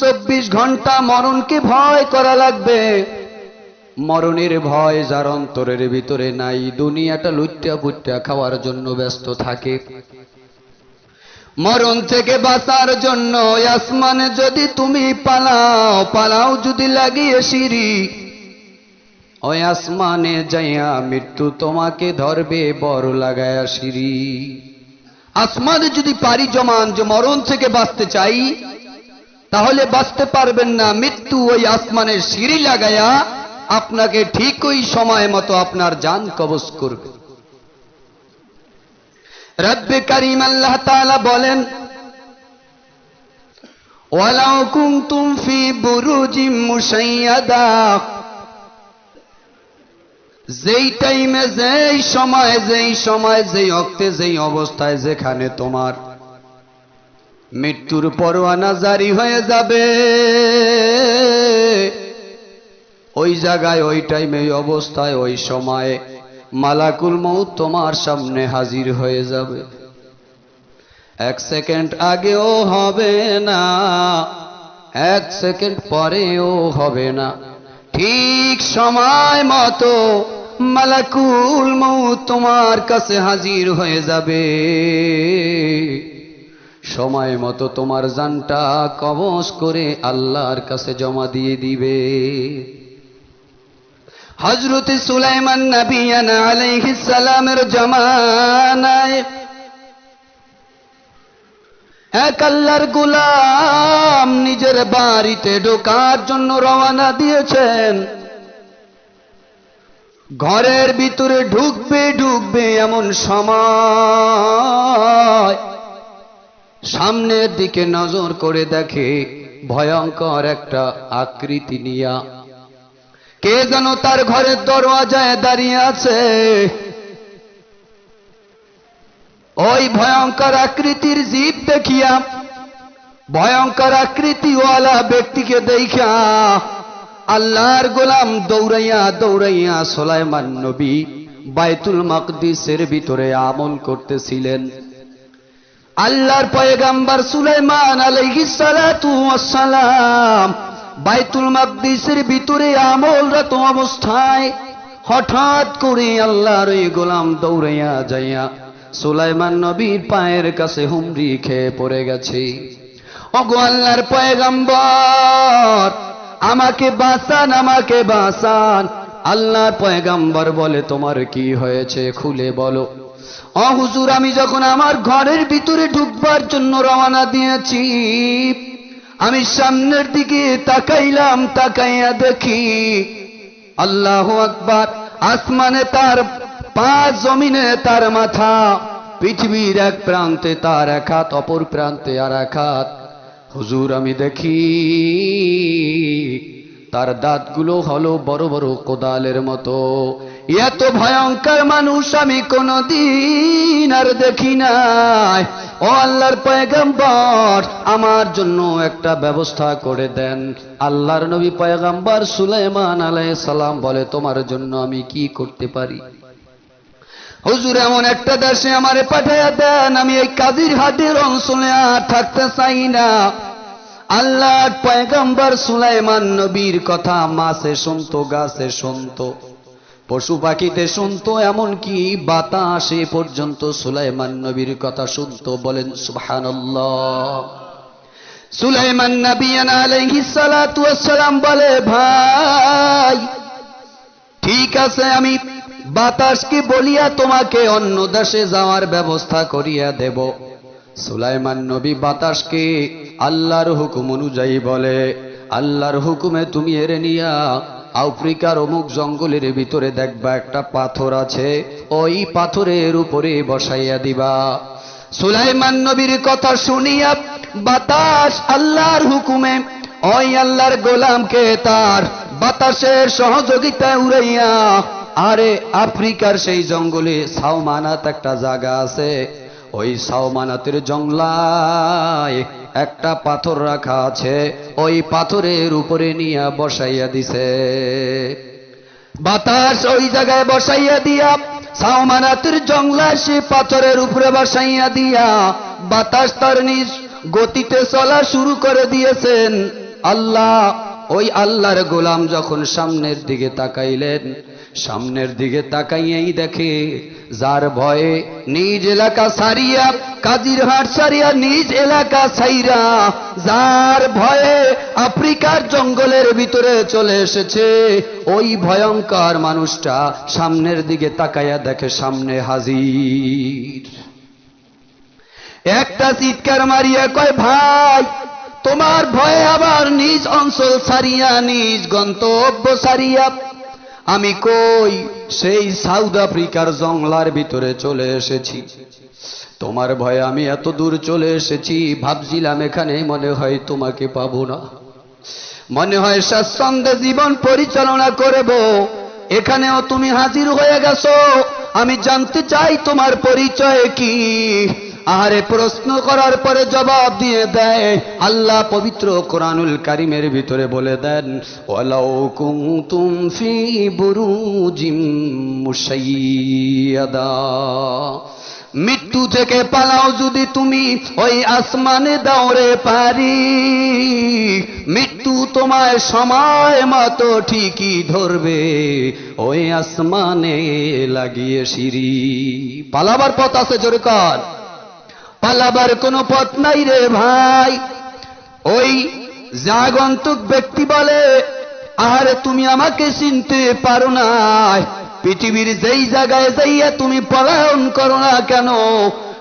চব্বিশ ঘণ্টা মরণকে ভয় করা লাগবে। মরণের ভয় যার অন্তরের ভিতরে নাই, দুনিয়াটা লুট্টা পুট্টা খাওয়ার জন্য ব্যস্ত থাকে। মরণ থেকে বাঁচার জন্য আসমানে যদি তুমি পালাও পালাও যদি লাগিয়ে সিঁড়ি। ওই আসমানে যাইয়া মৃত্যু তোমাকে ধরবে বড় লাগায়া সিঁড়ি। আসমানে যদি পারি জমান, যে মরণ থেকে বাঁচতে চাই তাহলে বাঁচতে পারবেন না। মৃত্যু ওই আসমানের সিঁড়ি লাগায়া আপনাকে ঠিক ওই সময় মতো আপনার জান কবজ করবে। রব্বে করিম আল্লাহ তাআলা বলেন, ওয়ালাউ কুনতুম ফি যেই টাইমে, যেই সময় যেই সময়, যেই অক্তে, যেই অবস্থায় যেখানে তোমার মৃত্যুর পরোয়ানা জারি হয়ে যাবে। ওই জায়গায়, ওই টাইমে অবস্থায়, ওই সময়ে মালাকুল মৌত তোমার সামনে হাজির হয়ে যাবে। এক সেকেন্ড আগেও হবে না, এক সেকেন্ড পরেও হবে না। ঠিক সময় মতো মালাকুল মৌত তোমার কাছে হাজির হয়ে যাবে। সময় মতো তোমার জানটা কবজ করে আল্লাহর কাছে জমা দিয়ে দিবে। হজরত সুলাইমান সালামের জমানায় এক আল্লাহর গুলাম নিজের বাড়িতে ঢোকার জন্য রওনা দিয়েছেন। ঘরের ভিতরে ঢুকবে ঢুকবে এমন সময় সামনের দিকে নজর করে দেখে ভয়ঙ্কর একটা আকৃতি নিয়া। কে যেন তার ঘরের দরওয়াজায় দাঁড়িয়ে আছে। ওই ভয়ঙ্কর আকৃতির জীব দেখিয়া, ভয়ঙ্কর আকৃতিওয়ালা ব্যক্তিকে দেখা আল্লাহর গোলাম দৌড়াইয়া দৌড়াইয়া সোলাইমান নবী বাইতুল মাকদিসের ভিতরে আমল করতেছিলেন। আল্লাহর পয়গাম্বার সুলাইমান আলাইহিস সালাতু ওয়াসসালাম বাইতুল মাকদিসের ভিতরে আমলরত অবস্থায় হঠাৎ করে আল্লাহর ওই গোলাম দৌড়াইয়া যাইয়া সুলাইমান নবীর পায়ের কাছে হুমড়ি খেয়ে পড়ে গেছে। ওগো আল্লাহর পয়গাম্বর, আমাকে বাঁচান আমাকে বাঁচান। আল্লাহর পয়গাম্বর বলে, তোমার কি হয়েছে খুলে বলো। অ হুজুর, আমি যখন আমার ঘরের ভিতরে ঢুকবার জন্য রওনা দিয়েছি, আমি সামনের দিকে তাকাইলাম, তাকাইয়া দেখি আল্লাহ আকবার, আসমানে তার পা, জমিনে তার মাথা, পৃথিবীর এক প্রান্তে তার এক হাত, অপর প্রান্তে আর এক হাত। হুজুর, আমি দেখি তার দাঁতগুলো হলো বড় বড় কোদালের মতো। এত ভয়ঙ্কর মানুষ আমি কোনদিন আর দেখি নাই। ও আল্লাহর পয়গাম্বর, আমার জন্য একটা ব্যবস্থা করে দেন। আল্লাহর নবী পয়গাম্বর সুলাইমান আলাইহিস সালাম বলে, তোমার জন্য আমি কি করতে পারি? হুজুর, এমন একটা দেশে আমারে পাঠাইয়া দেন, আমি এই কাজির হাটের অঞ্চলে আর থাকতে চাই না। আল্লাহ পয়গম্বর সুলাইমান নবীর কথা মাছে শুনতো, গাছে শুনতো। পশু পাখিতে শুনতো এমনকি বাতাসে পর্যন্ত সুলাইমান নবীর কথা শুনতো, বলেন সুবহানাল্লাহ। সুলাইমান সালাতু ওয়াসসালাম বলে, ভাই, ঠিক আছে, আমি বাতাসকে বলিয়া তোমাকে অন্য দেশে যাওয়ার ব্যবস্থা করিয়া দেব। সুলাইমান নবী বাতাসকে আল্লাহর হুকুম অনুযায়ী বলে, আল্লাহর হুকুমে তুমি এরে নিয়া আফ্রিকার অমুক জঙ্গলের ভিতরে দেখবা একটা পাথর আছে। ওই পাথরের উপরে বসাইয়া দিবা। সুলাইমান নবীর কথা শুনিয়া বাতাস আল্লাহর হুকুমে, ওই আল্লাহর গোলামকে তার বাতাসের সহযোগিতায় উড়াইয়া, আরে আফ্রিকার সেই জঙ্গলে সাওমানাত একটা জায়গা আছে। ওই সাওমানাতের জংলায় একটা পাথর রাখা আছে, ওই পাথরের উপরে নিয়ে বসাইয়া দিছে। বাতাস ওই জায়গায় বসাইয়া দিয়া সাউমানাতের জংলা সে পাথরের উপরে বসাইয়া দিয়া, বাতাস তার নিজ গতিতে চলা শুরু করে দিয়েছেন। আল্লাহ, ওই আল্লাহর গোলাম যখন সামনের দিকে তাকাইলেন সামনের দিকে তাকাইয়েই দেখে, যার ভয়ে নিজ এলাকা সারিয়া কাজির হাট সারিয়া নিজ এলাকা সাইরা যার ভয়ে আফ্রিকার জঙ্গলের ভিতরে চলে এসেছে, ওই ভয়ঙ্কর মানুষটা সামনের দিকে তাকাইয়া দেখে সামনে হাজির। একটা চিৎকার মারিয়া কয়, ভাই, তোমার ভয়ে আবার নিজ অঞ্চল সারিয়া নিজ গন্তব্য সারিয়া আমি কই সেই সাউথ আফ্রিকার জংলার ভিতরে চলে এসেছি। তোমার ভয়ে আমি এত দূর চলে এসেছি, ভাবছিলাম এখানে মনে হয় তোমাকে পাবো না। মনে হয় স্বাচ্ছন্দ্যে জীবন পরিচালনা করব। এখানেও তুমি হাজির হয়ে গেছো। আমি জানতে চাই তোমার পরিচয় কি। আরে প্রশ্ন করার পরে জবাব দিয়ে দেয়, আল্লাহ পবিত্র কোরআনুল কারিমের ভিতরে বলে দেন মৃত্যু থেকে পালাও যদি তুমি ওই আসমানে দাওরে পারি। মৃত্যু তোমায় সময় মতো ঠিকই ধরবে, ওই আসমানে লাগিয়ে সিঁড়ি। পালাবার পথ আছে জোরে কর পালাবার কোনো পথ নাই রে ভাই। ওই জাগন্তুক ব্যক্তি বলে, আরে তুমি আমাকে চিনতে পারো না। পৃথিবীর যেই জায়গায় যাইয়া তুমি পলায়ন করো না কেন?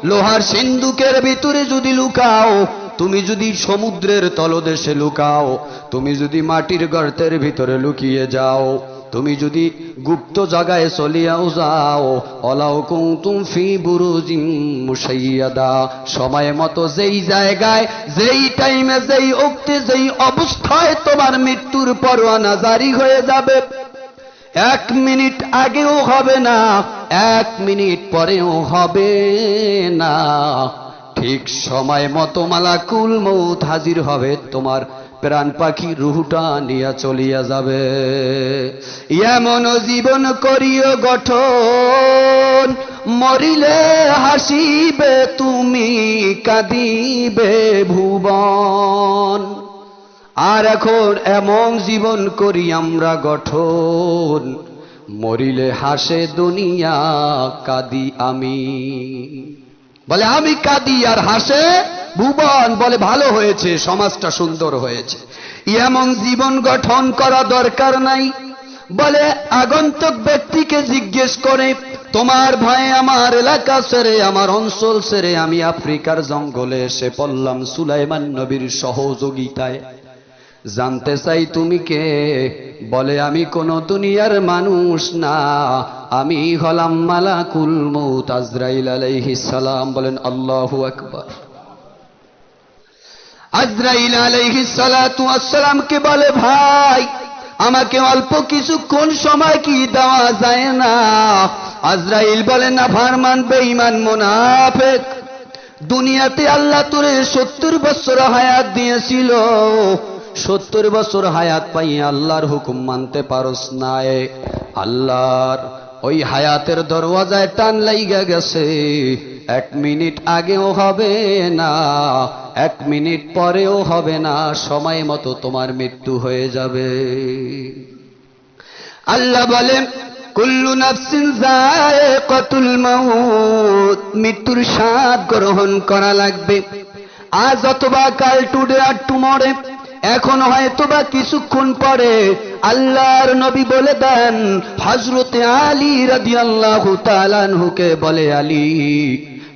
লোহার সিন্ধুকের ভিতরে যদি লুকাও, তুমি যদি সমুদ্রের তলদেশে লুকাও, তুমি যদি মাটির গর্তের ভিতরে লুকিয়ে যাও তুমি যদি গুপ্ত জায়গায় চলিয়াও যাও, অলাও কুম ফি মুসাইয়াদা সময় মতো যেই জায়গায়, যেই টাইমে যেই উক্তি, যেই অবস্থায় তোমার মৃত্যুর পরোয়ানা জারি হয়ে যাবে। এক মিনিট আগেও হবে না, এক মিনিট পরেও হবে না। ঠিক সময় মতো মালাকুল মৌত হাজির হবে তোমার প্রাণ পাখি রুহুটা নিয়া চলিয়া যাবে। এমন জীবন করিও গঠন, মরিলে হাসিবে, তুমি কাঁদিবে ভুবন। আর এখন এমন জীবন করি আমরা গঠন, মরিলে হাসে দুনিয়া, কাদি আমি। বলে, আমি কাদি আর হাসে ভুবন বলে ভালো হয়েছে, সমাজটা সুন্দর হয়েছে। এমন জীবন গঠন করা দরকার নাই। বলে আগন্তুক ব্যক্তিকে জিজ্ঞেস করে, তোমার ভয়ে আমার এলাকা সেরে, আমার অঞ্চল সেরে, আমি আফ্রিকার জঙ্গলে এসে পড়লাম সুলাইমান নবীর সহযোগিতায়। জানতে চাই তুমি কে? বলে, আমি কোন দুনিয়ার মানুষ না। আমি হলাম মালাকুল মৌত আজরাইল আলাইহিস সালাম। বলেন, আল্লাহু আকবার। আজরাইল আলাইহিস সালাতু আসসালামকে বলে, ভাই, আমাকে অল্প কিছুক্ষণ সময় কি দেওয়া যায় না? আজরাইল বলে, না ফারমান, বেঈমান, মুনাফিক। দুনিয়াতে আল্লাহ তোরে সত্তর বছর হায়াত দিয়েছিল। সত্তর বছর হায়াত পাই আল্লাহর হুকুম মানতে পারস নাই। আল্লাহর ওই হায়াতের দরওয়াজায় টান লাইগা গেছে। এক মিনিট আগেও হবে না, এক মিনিট পরেও হবে না, সময় মতো তোমার মৃত্যু হয়ে যাবে। আল্লাহ বলেন, কুল্লু নাফসিন মাউত, মৃত্যুর স্বাদ গ্রহণ করা লাগবে। আজ অথবা কাল টুডে আর টুমরে, এখন হয়তো বা কিছুক্ষণ পরে আল্লাহর নবী বলে দেন হজরতে আলী রাদিয়াল্লাহু তাআলাহুকে বলে, আলী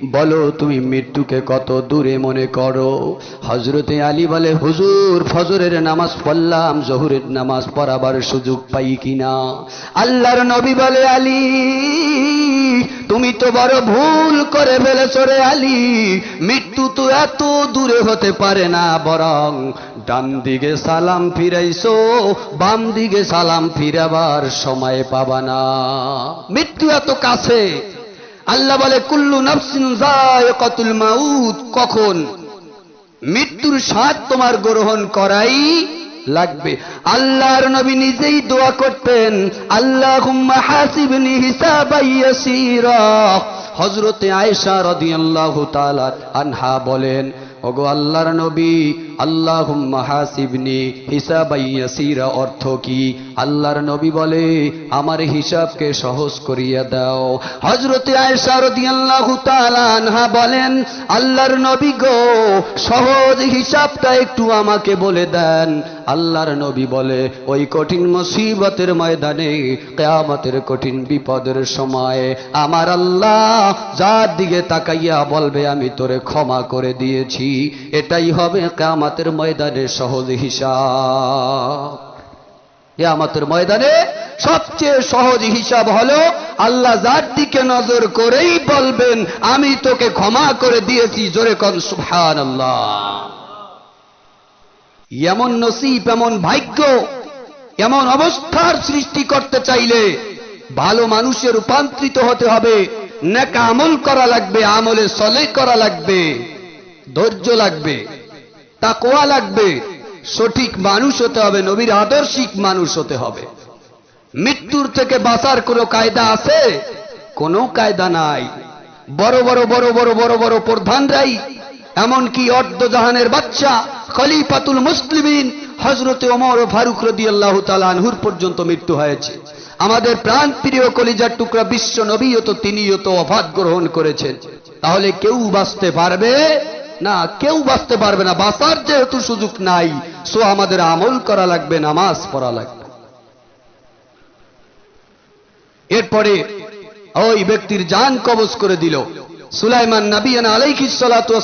বলো তুমি মৃত্যুকে কত দূরে মনে করো? হজরতে আলী বলে, হুজুর, ফজরের নামাজ পড়লাম, জহুরের নামাজ পড়াবার সুযোগ পাই কিনা? আল্লাহর নবী বলে, আলী, তুমি তো বড় ভুল করে ফেলেছ রে আলী। মৃত্যু তো এত দূরে হতে পারে না, বরং ডান দিকে সালাম ফিরাইছো বাম দিকে সালাম ফিরাবার সময় পাবা না। মৃত্যু এত কাছে আল্লাহ বলে, কুল্লু নাফসিন মাউত। কখন? মৃত্যুর স্বাদ তোমার গ্রহণ করাই লাগবে। আল্লাহর নবী নিজেই দোয়া করতেন, আল্লাহুম্মা হাসিবনি হিসাবান ইয়াসীরা। হযরতে আয়েশা রাদিয়াল্লাহু তাআলা আনহা বলেন, ওগো আল্লাহর নবী আল্লাহ হাসিবনি হিসাবাইয়াসিরা অর্থ কি? আল্লাহর নবী বলে, আমার হিসাবকে সহজ করিয়া দাও। হজরতে আয়েশা রাদিয়াল্লাহু তাআলা বলেন, আল্লাহর নবী গো, সহজ হিসাবটা একটু আমাকে বলে দেন। আল্লাহর নবী বলে, ওই কঠিন মুসিবতের ময়দানে, কেয়ামতের কঠিন বিপদের সময় আমার আল্লাহ যার দিকে তাকাইয়া বলবে, আমি তোরে ক্ষমা করে দিয়েছি। এটাই হবে কেয়ামতের ময়দানে সহজ হিসাব। কেয়ামতের ময়দানে সবচেয়ে সহজ হিসাব হলো, আল্লাহ যার দিকে নজর করেই বলবেন, আমি তোকে ক্ষমা করে দিয়েছি, জোরে কন সুহান আল্লাহ এমন নসিব, এমন ভাগ্য, এমন অবস্থার সৃষ্টি করতে চাইলে ভালো মানুষের রূপান্তরিত হতে হবে। নেকা আমল করা লাগবে, আমলে সলে করা লাগবে, ধৈর্য লাগবে তা তাকোয়া লাগবে। সঠিক মানুষ হতে হবে, নবীর আদর্শিক মানুষ হতে হবে। মৃত্যুর থেকে বাঁচার কোনো কায়দা আছে? কোনো কায়দা নাই। বড় বড় বড় বড় বড় বড় প্রধানরাই, এমনকি অর্ধ জাহানের বাচ্চা খলিফাতুল মুসলিমিন হজরতে ওমর ফারুক রদি আল্লাহ তালানহুর পর্যন্ত মৃত্যু হয়েছে। আমাদের প্রাণ প্রিয় কলিজার টুকরা বিশ্ব নবীও তো তিনিও তো অভাত গ্রহণ করেছেন। তাহলে কেউ বাঁচতে পারবে? না, কেউ বাঁচতে পারবে না, বাঁচার যেহেতু সুযোগ নাই, সো আমাদের আমল করা লাগবে, নামাজ পড়া লাগবে। এরপরে ওই ব্যক্তির জান কবজ করে দিল। সুলাইমান নাবিয়ানা আলাইহিস সালাতু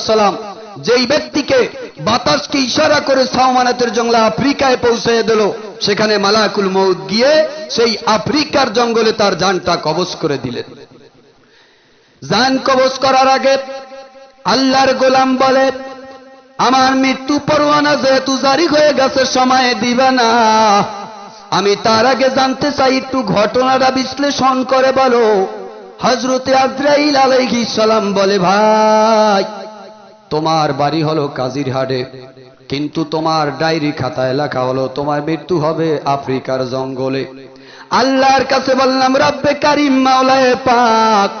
যেই ব্যক্তিকে বাতাসকে ইশারা করে সাওমানাতের জঙ্গলা আফ্রিকায় পৌঁছে দিল, সেখানে মালাকুল মউত গিয়ে সেই আফ্রিকার জঙ্গলে তার জানটা কবজ করে দিলেন। জান কবজ করার আগে আল্লাহর গোলাম বলে, আমার মৃত্যু পরোয়ানা যেহেতু জারি হয়ে গেছে, সময় দিবে না। আমি তার আগে জানতে চাই, একটু ঘটনাটা বিশ্লেষণ করে বলো। হজরতে আজরাইল আলাইহি সালাম বলে, ভাই, তোমার বাড়ি হলো কাজিরহাটে, কিন্তু তোমার ডায়েরি খাতায় লেখা হলো, তোমার মৃত্যু হবে আফ্রিকার জঙ্গলে। আল্লাহর কাছে বললাম, রব্বে কারিম মাওলায়ে পাক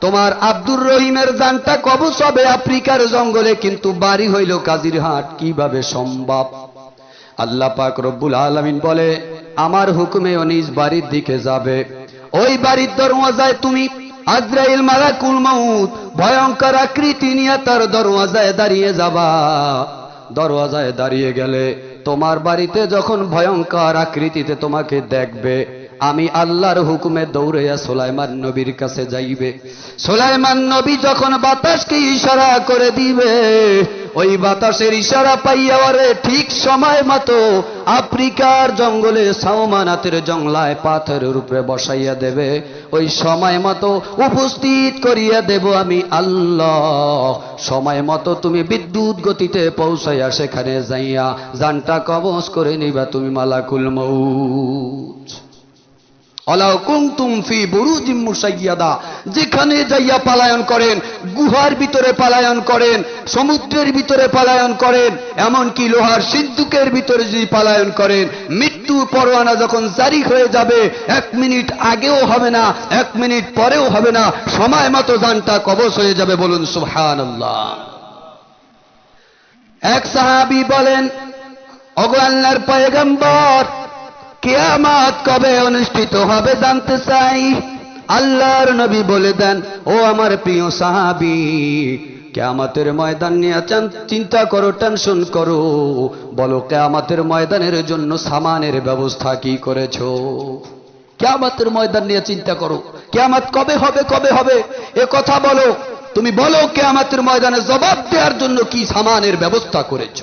তোমার আব্দুর রহিমের জানটা কবচ হবে আফ্রিকার জঙ্গলে, কিন্তু বাড়ি হইল কাজিরহাট। কীভাবে সম্ভব? আল্লাহ পাক রব্বুল আলামিন বলে, আমার হুকুমে ও নিজ বাড়ির দিকে যাবে। ওই বাড়ির দরওয়াজায় তুমি আজরাইল মালাকুল মাউত, ভয়ঙ্কর আকৃতি নিয়ে তার দরওয়াজায় দাঁড়িয়ে যাবা। দরওয়াজায় দাঁড়িয়ে গেলে তোমার বাড়িতে যখন ভয়ঙ্কর আকৃতিতে তোমাকে দেখবে আমি আল্লাহর হুকুমে দৌড়াইয়া সোলাইমান নবীর কাছে যাইবে। সোলাইমান নবী যখন বাতাসকে ইশারা করে দিবে, ওই বাতাসের ইশারা পাইয়া ঠিক সময় মতো আফ্রিকার জঙ্গলে সাওমানাতের জংলায় পাথরের উপরে বসাইয়া দেবে। ওই সময় মতো উপস্থিত করিয়া দেব আমি আল্লাহ। সময় মতো তুমি বিদ্যুৎ গতিতে পৌঁছাইয়া সেখানে যাইয়া জানটা কবজ করে নিবা তুমি মালাকুল মৌত যেখানে যাইয়া পালায়ন করেন, গুহার ভিতরে পালায়ন করেন, সমুদ্রের ভিতরে পালায়ন করেন, এমনকি লোহার সিন্ধুকের ভিতরে যদি পালায়ন করেন মৃত্যু পরোয়ানা যখন জারি হয়ে যাবে, এক মিনিট আগেও হবে না, এক মিনিট পরেও হবে না, সময় মতো জানটা কবচ হয়ে যাবে বলুন সুহান এক সাহাবি বলেন অগো আল্লাহর কেয়ামাত কবে অনুষ্ঠিত হবে জানতে চাই? আল্লাহর নবী বলে দেন, ও আমার প্রিয় সাহাবি, কেয়ামতের ময়দান নিয়ে চিন্তা করো, টেনশন করো। বলো, কেয়ামতের ময়দানের জন্য সামানের ব্যবস্থা কি করেছ? কেয়ামতের ময়দান নিয়ে চিন্তা করো। কেয়ামত কবে হবে কবে হবে? এ কথা বলো। তুমি বলো, কেয়ামাতের ময়দানে জবাব দেওয়ার জন্য কি সামানের ব্যবস্থা করেছ?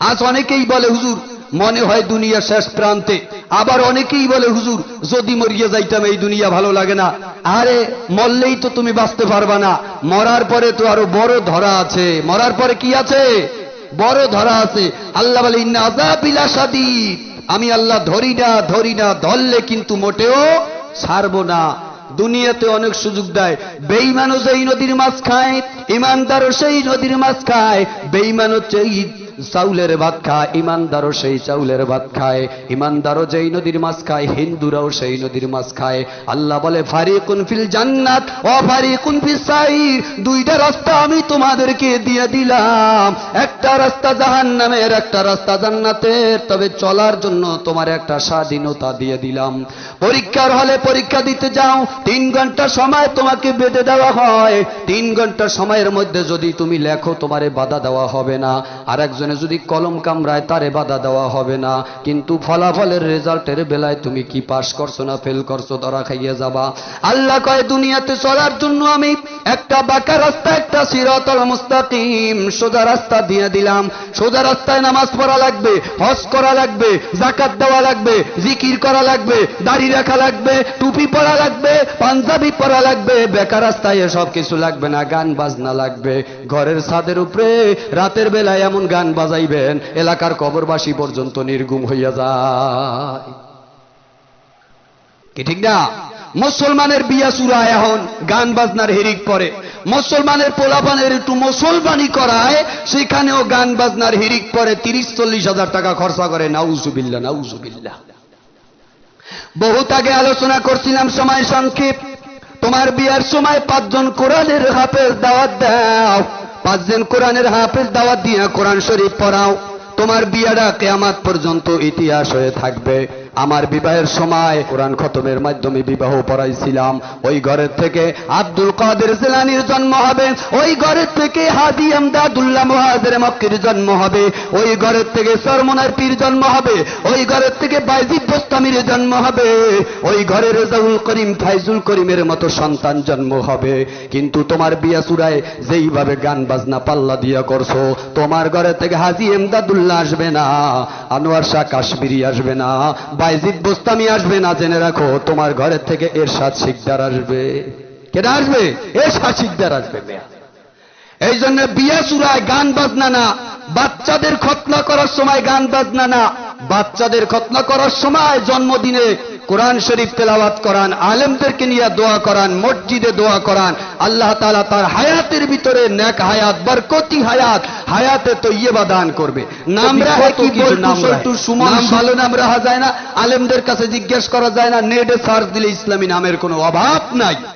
আজ অনেকেই বলে, হুজুর মনে হয় দুনিয়া শেষ প্রান্তে। আবার অনেকেই বলে, হুজুর, যদি মরিয়ে যাইতাম, এই দুনিয়া ভালো লাগে না। আরে, মরলেই তো তুমি বাঁচতে পারবা না। মরার পরে তো আরও বড় ধরা আছে। মরার পরে কি আছে? বড় ধরা আছে। আল্লাহ বলে, ইন্না আযাবিলা শাদীদ আমি আল্লাহ ধরি না ধরি না, ধরলে কিন্তু মোটেও ছাড়বো না। দুনিয়াতে অনেক সুযোগ দেয়। বেইমানও যেই নদীর মাছ খায় ইমানদারও সেই নদীর মাছ খায় বেইমান হচ্ছে এই চাউলের ভাত খায়, ইমানদারও সেই চাউলের ভাত খায়, ইমানদারও যেই নদীর মাছ খায়, হিন্দুরাও সেই নদীর মাছ খায়। আল্লাহ বলে, ফারিকুন ফিল জান্নাত, ও ফারিকুন ফিস সাইর, দুইটা রাস্তা আমি তোমাদেরকে দিয়ে দিলাম। একটা রাস্তা জাহান্নামের, একটা রাস্তা জান্নাতের। তবে চলার জন্য তোমার একটা স্বাধীনতা দিয়ে দিলাম। পরীক্ষার হলে পরীক্ষা দিতে যাও, তিন ঘণ্টা সময় তোমাকে বেঁধে দেওয়া হয়। তিন ঘণ্টা সময়ের মধ্যে যদি তুমি লেখো, তোমারে বাধা দেওয়া হবে না। আর একজনে যদি কলম কামড়ায় তারে বাধা দেওয়া হবে না। কিন্তু ফলাফলের রেজাল্টের বেলায় তুমি কি পাশ করছ না ফেল করছ, ধরা খাইয়ে যাবা। আল্লাহ কয়, দুনিয়াতে চলার জন্য আমি একটা বাঁকা রাস্তা, একটা সিরাতল মুস্তাকিম, সোজা রাস্তা দিয়ে দিলাম। সোজা রাস্তায় নামাজ পড়া লাগবে, হজ করা লাগবে জাকাত দেওয়া লাগবে, জিকির করা লাগবে, দাড়ি রাখা লাগবে, টুপি পরা লাগবে, পাঞ্জাবি পরা লাগবে, বেকার রাস্তায় এসব কিছু লাগবে না, গান বাজনা লাগবে। ঘরের ছাদের উপরে রাতের বেলায় এমন গান বাজাইবেন, এলাকার কবরবাসী পর্যন্ত নির্গুম হইয়া যায়। কি ঠিক না? মুসলমানের বিয়া চূড়া এখন, গান বাজনার হেরিক পরে। মুসলমানের পোলাপানের একটু মুসলমানি করায়, সেখানেও গান বাজনার হিরিক পরে তিরিশ, চল্লিশ হাজার টাকা খরচা করে। নাউজুবিল্লা নাউজুবিল্লা বহুত আগে আলোচনা করছিলাম, সময় সংক্ষেপ। তোমার বিয়ার সময় পাঁচজন কোরআনের হাফেজ দাওয়াত দাও। পাঁচজন কোরআনের হাফেজ দাওয়াত দিয়া কোরআন শরীফ পড়াও, তোমার বিয়াটা কেয়ামাত পর্যন্ত ইতিহাস হয়ে থাকবে। আমার বিবাহের সময় কোরআন খতমের মাধ্যমে বিবাহ পড়াইছিলাম। ওই ঘরের থেকে আব্দুল কাদের জেলানির জন্ম হবে। ওই ঘরের থেকে হাজি আমদাদুল্লাহ মহাজের মক্কির জন্ম হবে। ওই ঘরের থেকে সরমনার পীর জন্ম হবে। ওই ঘরের থেকে বাইজিদ বোস্তামির জন্ম হবে। ওই ঘরে রেজাউল করিম, ফাইজুল করিমের মতো সন্তান জন্ম হবে। কিন্তু তোমার বিয়া চূড়ায় যেইভাবে গান বাজনা পাল্লা দিয়া করছ, তোমার ঘরে থেকে হাজি এমদাদুল্লাহ আসবে না, আনোয়ার শাহ কাশ্মীরি আসবে না বাইজিদ বোস্তামি আসবে না, জেনে রাখো, তোমার ঘরের থেকে এর সাত শিকদার আসবে। কেনা আসবে? এর সাত শিকদার আসবে এই জন্য বিয়া চূড়ায় গান বাজনা না, বাচ্চাদের খতনা করার সময় গান বাজনা না বাচ্চাদের খতনা করার সময় জন্মদিনে কোরআন শরীফ তেলাওয়াত করান আলেমদেরকে নিয়ে দোয়া করান মসজিদে দোয়া করান। আল্লাহ তাআলা তার হায়াতের ভিতরে নেক হায়াত বরকতি হায়াত হায়াতে তো ইয়েবা দান করবে। নাম কি ভালো নাম রাখা যায় না। আলেমদের কাছে জিজ্ঞেস করা যায় না নেটে সার্চ দিলে ইসলামী নামের কোনো অভাব নাই।